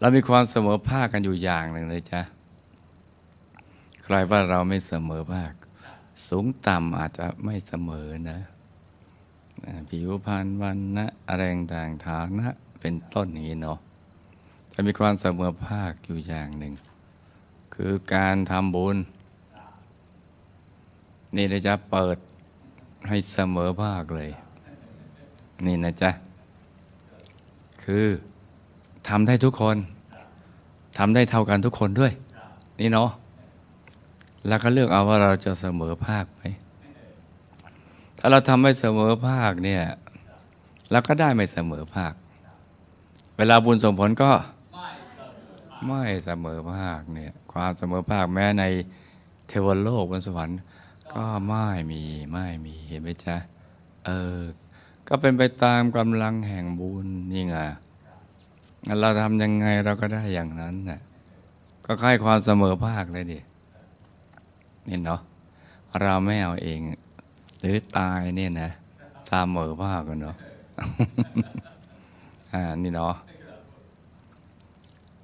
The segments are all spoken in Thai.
เรามีความเสมอภาคกันอยู่อย่างหนึ่งเลยจ้ะใครว่าเราไม่เสมอภาค สูงต่ำอาจจะไม่เสมอนะ ผิวพรรณวันนะอะไรต่างฐานะ เป็นต้นอย่างนี้เนาะจะมีความเสมอภาคอยู่อย่างหนึ่ง คือการทำบุญ นี่เลยจะเปิดให้เสมอภาคเลย นี่นะจ๊ะ คือ ทำได้ทุกคนทำได้เท่ากันทุกคนด้วย นี่เนาะแล้วก็เลือกเอาว่าเราจะเสมอภาคไหมถ้าเราทำไม่เสมอภาคเนี่ยเราก็ได้ไม่เสมอภาค เวลาบุญส่งผลก็ไม่เสมอภาคเนี่ยความเสมอภาคแม้ในเทวโลกบนสวรรค์ ก็ไม่มีไม่มีเห็นไหมจ๊ะเออก็เป็นไปตามกำลังแห่งบุญนี่ไง เราทำยังไงเราก็ได้อย่างนั้นน่ะก็ใกล้ความเสมอภาคเลยดินี่เนาะเราไม่เอาเอง หรือตายเนี่ยนะเสมอภาคกันเนาะอ่านี่เนาะ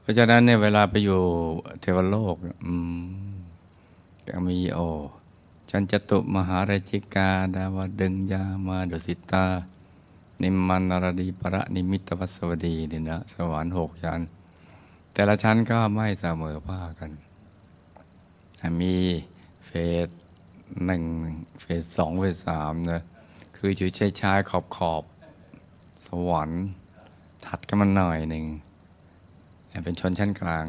เพราะฉะนั้นเนี่ยเวลาไปอยู่เทวโลกอืมก็มีโอจันจตุมหาราชิกา ดาวดึงยามาดุสิตา นิมมันนารดีประนิมิตวัสวดีนี่นะสวรรค์หกชั้น แต่ละชั้นก็ไม่เสมอภาคกัน มีเฟสหนึ่งเฟสสองเฟสสามนะคืออยู่ชายชายขอบขอบสวรรค์ ถัดกันมาหน่อยหนึ่งเป็นชนชั้นกลาง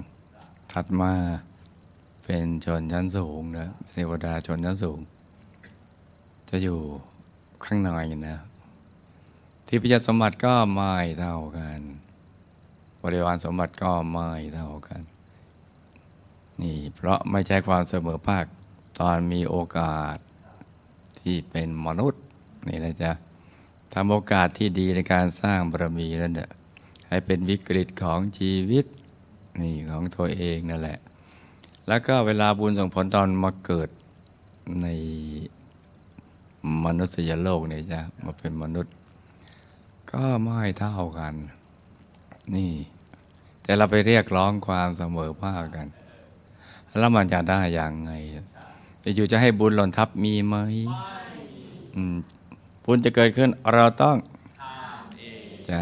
ถัดมาเป็นชนชั้นสูงนะเทวดาชนชั้นสูง จะอยู่ข้างในนะ ที่พิจสมบัติก็ไม่เท่ากัน บริวารสมบัติก็ไม่เท่ากัน นี่เพราะไม่ใช่ความเสมอภาคตอนมีโอกาสที่เป็นมนุษย์นี่นะจ๊ะทำโอกาสที่ดีในการสร้างบารมีนั่นแหละให้เป็นวิกฤตของชีวิตนี่ของตัวเองนั่นแหละ แล้วก็เวลาบุญส่งผลตอนมาเกิดในมนุษยโลกเนี่ยจ้ะมาเป็นมนุษย์ ก็ไม่เท่ากัน นี่ แต่เราไปเรียกร้องความเสมอภาคกัน แล้วมันจะได้อย่างไงจะอยู่จะให้บุญหล่นทับมีไหมอืมบุญจะเกิดขึ้นเราต้องจะ